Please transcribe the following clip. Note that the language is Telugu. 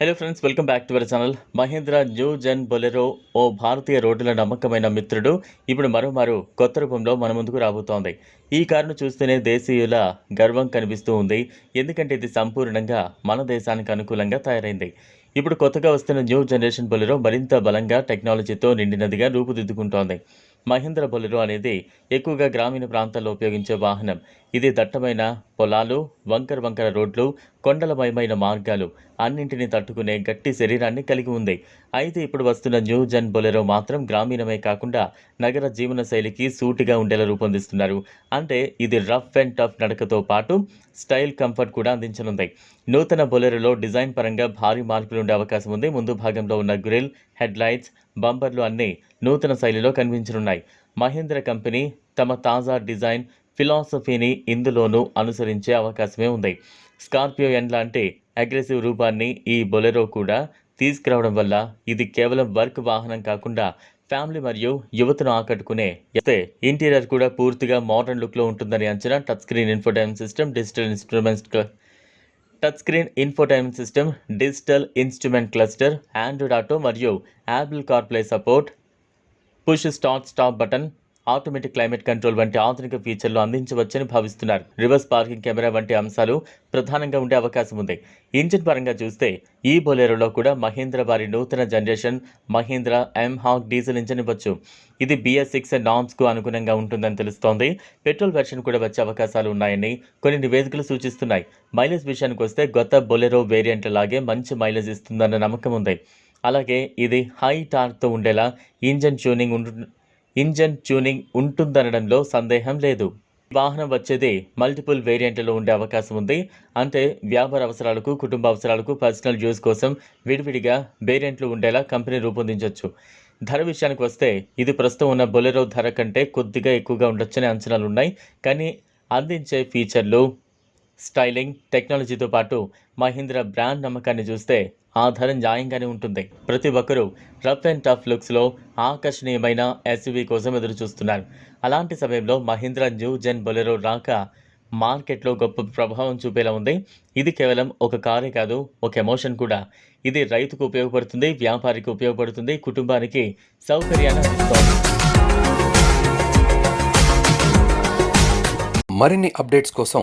Hello friends welcome back to our channel Mahindra new gen Bolero ఓ భారతీయ రోడ్డుల నమ్మకమైన మిత్రుడు. ఇప్పుడు మరోమారు కొత్త రూపంలో మన ముందుకు రాబోతోంది. ఈ కారును చూస్తేనే దేశీయుల గర్వం కనిపిస్తూ ఉంది. ఎందుకంటే ఇది సంపూర్ణంగా మన దేశానికి అనుకూలంగా తయారైంది. ఇప్పుడు కొత్తగా వస్తున్న న్యూ జనరేషన్ బొలెరో మరింత బలంగా టెక్నాలజీతో నిండినదిగా రూపుదిద్దుకుంటోంది. మహేంద్ర బొలెరో అనేది ఎక్కువగా గ్రామీణ ప్రాంతాల్లో ఉపయోగించే వాహనం. ఇది దట్టమైన పొలాలు వంకర వంకర రోడ్లు కొండలమయమైన మార్గాలు. అన్నింటినీ తట్టుకునే గట్టి శరీరాన్ని కలిగి ఉంది. అయితే ఇప్పుడు వస్తున్న న్యూ జన్ బొలెరో మాత్రం గ్రామీణమే కాకుండా నగర జీవన శైలికి సూటిగా ఉండేలా రూపొందిస్తున్నారు. అంటే ఇది రఫ్ అండ్ టఫ్ నడకతో పాటు స్టైల్ కంఫర్ట్ కూడా అందించనుంది. నూతన బొలెరోలో డిజైన్ పరంగా భారీ మార్పులు ఉండే అవకాశం ఉంది. ముందు భాగంలో ఉన్న గ్రిల్ హెడ్ లైట్స్ బంపర్లు అన్నీ నూతన శైలిలో కనిపించనున్నాయి. మహేంద్ర కంపెనీ తమ తాజా డిజైన్ ఫిలాసఫీని ఇందులోనూ అనుసరించే అవకాశమే ఉంది. స్కార్పియో ఎన్ లాంటి అగ్రెసివ్ రూపాన్ని ఈ బొలెరో కూడా తీసుకురావడం వల్ల ఇది కేవలం వర్క్ వాహనం కాకుండా ఫ్యామిలీ మరియు యువతను ఆకట్టుకునే అయితే ఇంటీరియర్ కూడా పూర్తిగా మోడర్న్ లుక్లో ఉంటుందని అంచనా touch screen infotain system digital instruments touch screen infotain system digital instrument cluster Android auto మరియు Apple CarPlay support push start stop button automatic climate control వంటి ఆధునిక ఫీచర్లు అందించవచ్చని భావిస్తున్నారు. రివర్స్ పార్కింగ్ కెమెరా వంటి అంశాలు ప్రధానంగా ఉండే అవకాశం ఉంది. ఇంజిన్ పరంగా చూస్తే ఈ బొలేరోలో కూడా మహీంద్ర వారి నూతన generation Mahindra mHawk diesel engine ఇవ్వచ్చు. ఇది బిఎస్ సిక్స్ నామ్స్కు అనుగుణంగా ఉంటుందని తెలుస్తోంది. పెట్రోల్ వెర్షన్ కూడా వచ్చే అవకాశాలు ఉన్నాయని కొన్ని నివేదికలు సూచిస్తున్నాయి. మైలేజ్ విషయానికి వస్తే కొత్త బొలెరో వేరియంట్ లాగే మంచి మైలేజ్ ఇస్తుందన్న నమ్మకం ఉంది. అలాగే ఇది హై టార్క్తో ఉండేలా ఇంజన్ ట్యూనింగ్ ఉంటు ఇంజన్ ట్యూనింగ్ ఉంటుందనడంలో సందేహం లేదు. వాహనం వచ్చేది మల్టిపుల్ వేరియంట్లలో ఉండే అవకాశం ఉంది. అంటే వ్యాపార అవసరాలకు కుటుంబ అవసరాలకు పర్సనల్ యూజ్ కోసం విడివిడిగా వేరియంట్లు ఉండేలా కంపెనీ రూపొందించవచ్చు ధర విషయానికి వస్తే ఇది ప్రస్తుతం ఉన్న బొలెరో ధర కంటే కొద్దిగా ఎక్కువగా ఉండొచ్చనే అంచనాలు ఉన్నాయి కానీ అందించే ఫీచర్లు స్టైలింగ్ టెక్నాలజీతో పాటు మహీంద్ర బ్రాండ్ నమ్మకాన్ని చూస్తే ఆధారం న్యాయంగానే ఉంటుంది. ప్రతి ఒక్కరూ రఫ్ అండ్ టఫ్ లుక్స్లో ఆకర్షణీయమైన ఎస్యూవీ కోసం ఎదురు చూస్తున్నారు అలాంటి సమయంలో మహీంద్ర న్యూ జెన్ బొలెరో రాక మార్కెట్లో గొప్ప ప్రభావం చూపేలా ఉంది. ఇది కేవలం ఒక కారే కాదు ఒక ఎమోషన్ కూడా. ఇది రైతుకు ఉపయోగపడుతుంది వ్యాపారికి ఉపయోగపడుతుంది కుటుంబానికి సౌకర్యాన్ని అందిస్తోంది మరిన్ని అప్డేట్స్ కోసం